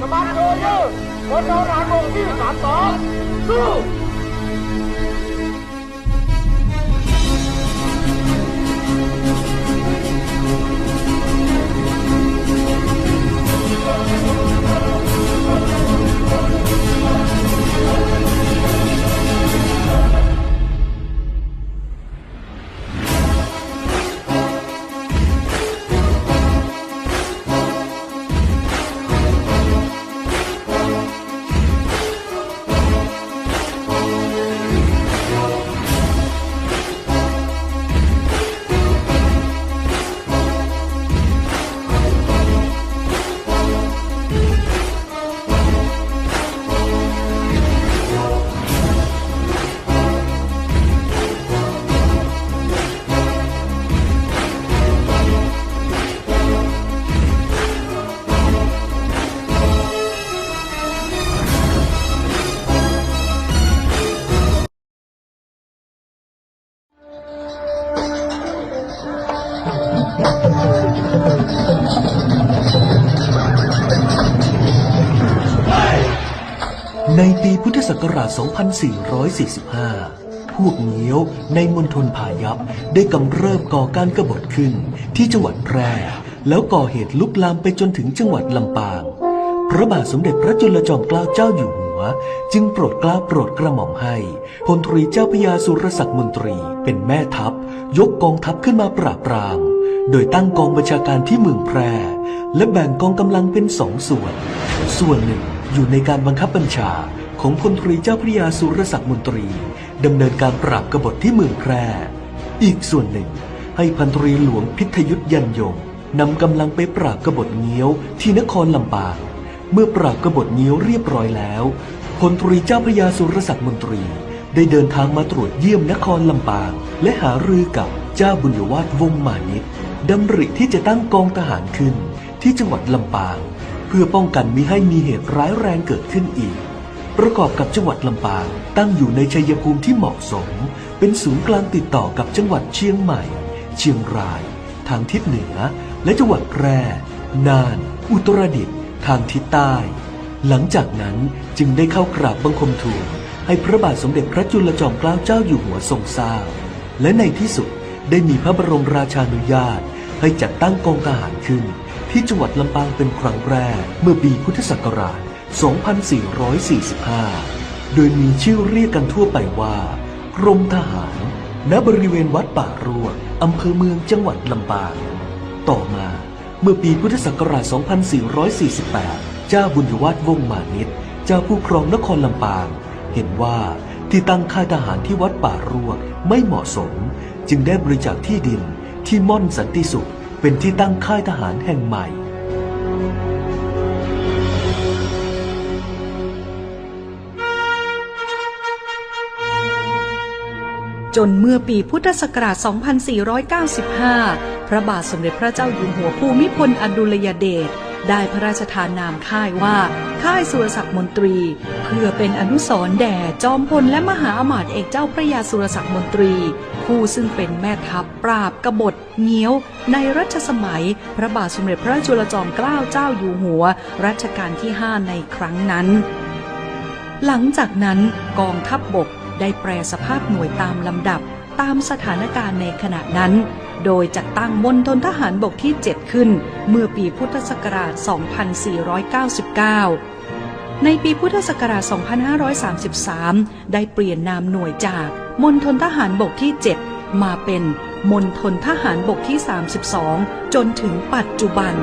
สมัครโซเยอร์บนดาวรางวงที่สามสองสู้ ในปีพุทธศักราช 2445 พวกเงี้ยวในมณฑลพายัพได้กำเริบก่อการกบฏขึ้นที่จังหวัดแพร่ แล้วก่อเหตุลุกลามไปจนถึงจังหวัดลำปาง พระบาทสมเด็จพระจุลจอมเกล้าเจ้าอยู่หัว จึงโปรดเกล้าโปรดกระหม่อมให้พลตรีเจ้าพยาสุรศักดิ์มนตรีเป็นแม่ทัพ ยกกองทัพขึ้นมาปราบปราม โดยตั้งกองบัญชาการที่เมืองแพร่ และแบ่งกองกำลังเป็นสองส่วน ส่วนหนึ่งอยู่ในการบังคับบัญชาของพลตรีเจ้าพระยาสุรศักดิ์มนตรีดำเนินการปราบกบฏที่เมืองแพร่ อีกส่วนหนึ่ง ให้พันตรีหลวงพิทยุทธยันยงนำกำลังไปปราบกบฏเงี้ยวที่นครลำปางเมื่อปราบกบฏเงี้ยวเรียบร้อยแล้วพลตรีเจ้าพระยาสุรศักดิ์มนตรี ได้เดินทางมาตรวจเยี่ยมนครลำปาง และหารือกับเจ้าบุญยวาดวงศ์มานิต ดำริที่จะตั้งกองทหารขึ้นที่จังหวัดลำปาง เพื่อป้องกันมิให้มีเหตุร้ายแรงเกิดขึ้นอีก ประกอบกับจังหวัดลำปาง ตั้งอยู่ในชัยภูมิที่เหมาะสม เป็นศูนย์กลางติดต่อกับจังหวัดเชียงใหม่ เชียงราย ทางทิศเหนือ และจังหวัดแพร่ น่าน อุตรดิตถ์ทางทิศใต้ หลังจากนั้นจึงได้เข้ากราบบังคมทูลให้พระบาทสมเด็จพระจุลจอมเกล้าเจ้าอยู่หัวทรงทราบและในที่สุด ได้มีพระบรมราชานุญาต ให้จัดตั้งกองทหารขึ้น ที่จังหวัดลำปางเป็นครั้งแรก เมื่อปีพุทธศักราช 2445 โดยมีชื่อเรียกกันทั่วไปว่ากรมทหาร ณบริเวณวัดป่ารวกอำเภอเมืองจังหวัดลำปาง ต่อมาเมื่อปีพุทธศักราช 2448 เจ้าบุญยวาดวงศ์มานิตเจ้าผู้ครองนครลำปาง เห็นว่าที่ตั้งค่ายทหารที่วัดป่ารวกไม่เหมาะสม จึงได้บริจาคที่ดินที่ม่อนสันติสุข เป็นที่ตั้งค่ายทหารแห่งใหม่ จนเมื่อปีพุทธศักราช 2495 พระบาทสมเด็จพระเจ้าอยู่หัวภูมิพลอดุลยเดช ได้พระราชทานนามค่ายว่า ค่ายสุรศักดิ์มนตรี เพื่อเป็นอนุสรณ์แด่จอมพลและมหาอมาตย์เอกเจ้าพระยาสุรศักดิ์มนตรี ผู้ซึ่งเป็นแม่ทัพปราบกบฏเงี้ยว ในรัชสมัย พระบาทสมเด็จพระจุลจอมเกล้าเจ้าอยู่หัว รัชกาลที่ 5 ในครั้งนั้น หลังจากนั้นกองทัพบบกได้แปรสภาพหน่วยตามลำดับตามสถานการณ์ในขณะนั้น โดยจัดตั้งมณฑลทหารบกที่ 7 ขึ้น เมื่อปีพุทธศักราช 2499 ในปีพุทธศักราช 2533 ได้เปลี่ยนนามหน่วยจากมณฑลทหารบกที่ 7 มาเป็นมณฑลทหารบกที่ 32 จนถึงปัจจุบัน